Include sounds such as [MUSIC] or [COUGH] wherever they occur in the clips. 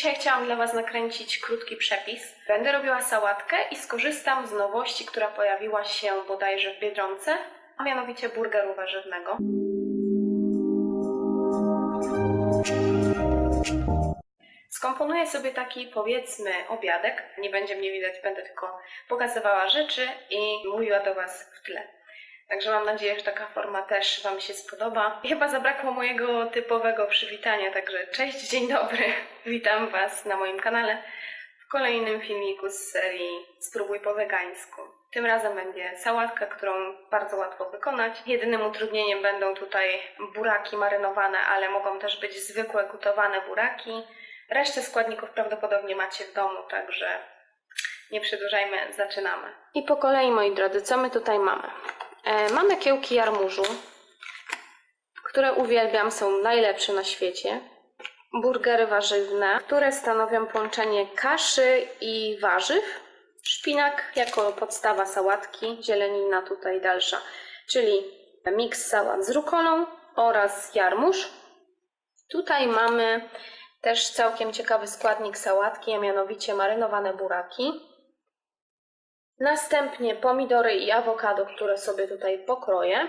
Dzisiaj chciałam dla Was nakręcić krótki przepis. Będę robiła sałatkę i skorzystam z nowości, która pojawiła się bodajże w Biedronce, a mianowicie burgeru warzywnego. Skomponuję sobie taki, powiedzmy, obiadek. Nie będzie mnie widać, będę tylko pokazywała rzeczy i mówiła do Was w tle. Także mam nadzieję, że taka forma też Wam się spodoba. I chyba zabrakło mojego typowego przywitania, także cześć, dzień dobry. [LAUGHS] Witam Was na moim kanale w kolejnym filmiku z serii Spróbuj po wegańsku. Tym razem będzie sałatka, którą bardzo łatwo wykonać. Jedynym utrudnieniem będą tutaj buraki marynowane, ale mogą też być zwykłe gotowane buraki. Resztę składników prawdopodobnie macie w domu, także nie przedłużajmy, zaczynamy. I po kolei, moi drodzy, co my tutaj mamy? E, mamy kiełki jarmużu, które uwielbiam, są najlepsze na świecie. Burgery warzywne, które stanowią połączenie kaszy i warzyw. Szpinak jako podstawa sałatki, zielenina tutaj dalsza, czyli miks sałat z rukolą oraz jarmuż. Tutaj mamy też całkiem ciekawy składnik sałatki, a mianowicie marynowane buraki. Następnie pomidory i awokado, które sobie tutaj pokroję.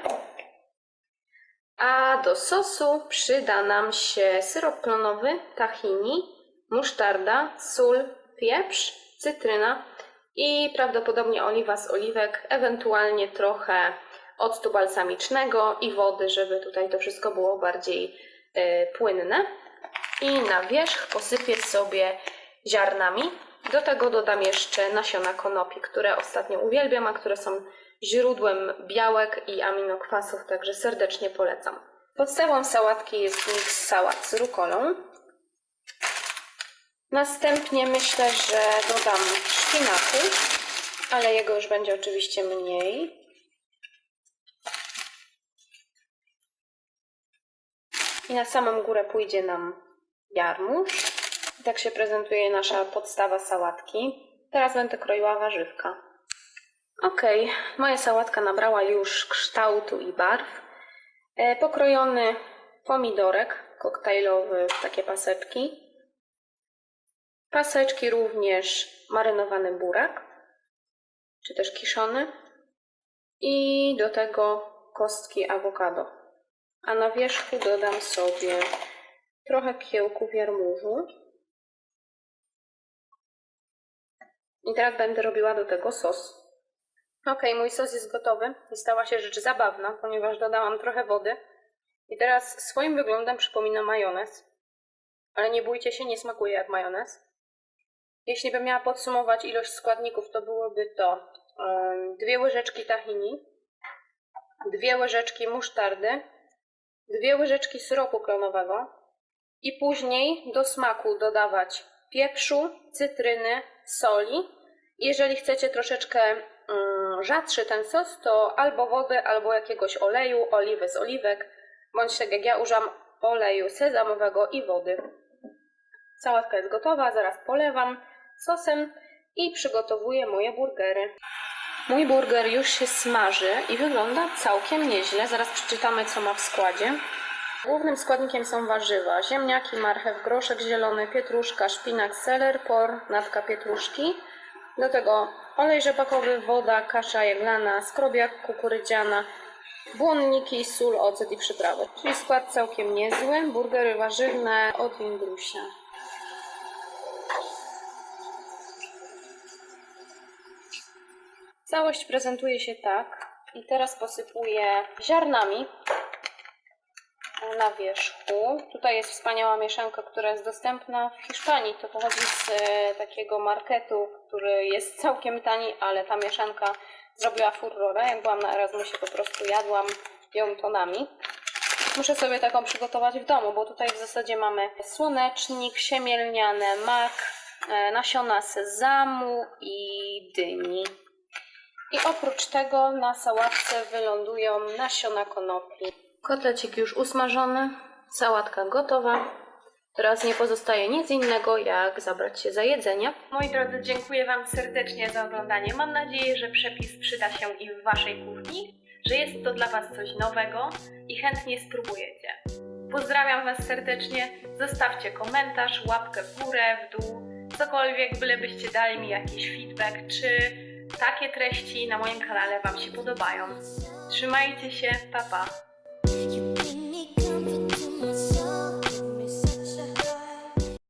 A do sosu przyda nam się syrop klonowy, tahini, musztarda, sól, pieprz, cytryna i prawdopodobnie oliwa z oliwek, ewentualnie trochę octu balsamicznego i wody, żeby tutaj to wszystko było bardziej y, płynne. I na wierzch posypię sobie ziarnami. Do tego dodam jeszcze nasiona konopi, które ostatnio uwielbiam, a które są źródłem białek i aminokwasów, także serdecznie polecam. Podstawą sałatki jest miks sałat z rukolą. Następnie myślę, że dodam szpinaku, ale jego już będzie oczywiście mniej. I na samą górę pójdzie nam jarmuż. Tak się prezentuje nasza podstawa sałatki. Teraz będę kroiła warzywka. Ok, moja sałatka nabrała już kształtu i barw. E, pokrojony pomidorek koktajlowy w takie paseczki. Paseczki również marynowany burak, czy też kiszony. I do tego kostki awokado. A na wierzchu dodam sobie trochę kiełków jarmużu. I teraz będę robiła do tego sos. Ok, mój sos jest gotowy i stała się rzecz zabawna, ponieważ dodałam trochę wody. I teraz swoim wyglądem przypomina majonez. Ale nie bójcie się, nie smakuje jak majonez. Jeśli bym miała podsumować ilość składników, to byłoby to dwie łyżeczki tahini, dwie łyżeczki musztardy, dwie łyżeczki syropu klonowego, i później do smaku dodawać pieprzu, cytryny, soli. Jeżeli chcecie troszeczkę mm, rzadszy ten sos, to albo wody, albo jakiegoś oleju, oliwy z oliwek, bądź tak jak ja używam oleju sezamowego i wody. Sałatka jest gotowa, zaraz polewam sosem i przygotowuję moje burgery. Mój burger już się smaży i wygląda całkiem nieźle. Zaraz przeczytamy, co ma w składzie. Głównym składnikiem są warzywa, ziemniaki, marchew, groszek zielony, pietruszka, szpinak, seler, por, natka pietruszki. Do tego olej rzepakowy, woda, kasza jaglana, skrobiak kukurydziana, błonniki, sól, ocet i przyprawy. Czyli skład całkiem niezły. Burgery warzywne od Windrusia. Całość prezentuje się tak. I teraz posypuję ziarnami na wierzchu. Tutaj jest wspaniała mieszanka, która jest dostępna w Hiszpanii. To pochodzi z e, takiego marketu, który jest całkiem tani, ale ta mieszanka zrobiła furorę. Jak byłam na Erasmusie, po prostu jadłam ją tonami. Muszę sobie taką przygotować w domu, bo tutaj w zasadzie mamy słonecznik, siemielniane, mak, e, nasiona sezamu i dyni. I oprócz tego na sałatce wylądują nasiona konopi. Kotlecik już usmażony, sałatka gotowa. Teraz nie pozostaje nic innego, jak zabrać się za jedzenie. Moi drodzy, dziękuję Wam serdecznie za oglądanie. Mam nadzieję, że przepis przyda się i w Waszej kuchni, że jest to dla Was coś nowego i chętnie spróbujecie. Pozdrawiam Was serdecznie. Zostawcie komentarz, łapkę w górę, w dół, cokolwiek, bylebyście dali mi jakiś feedback, czy takie treści na moim kanale Wam się podobają. Trzymajcie się, pa pa!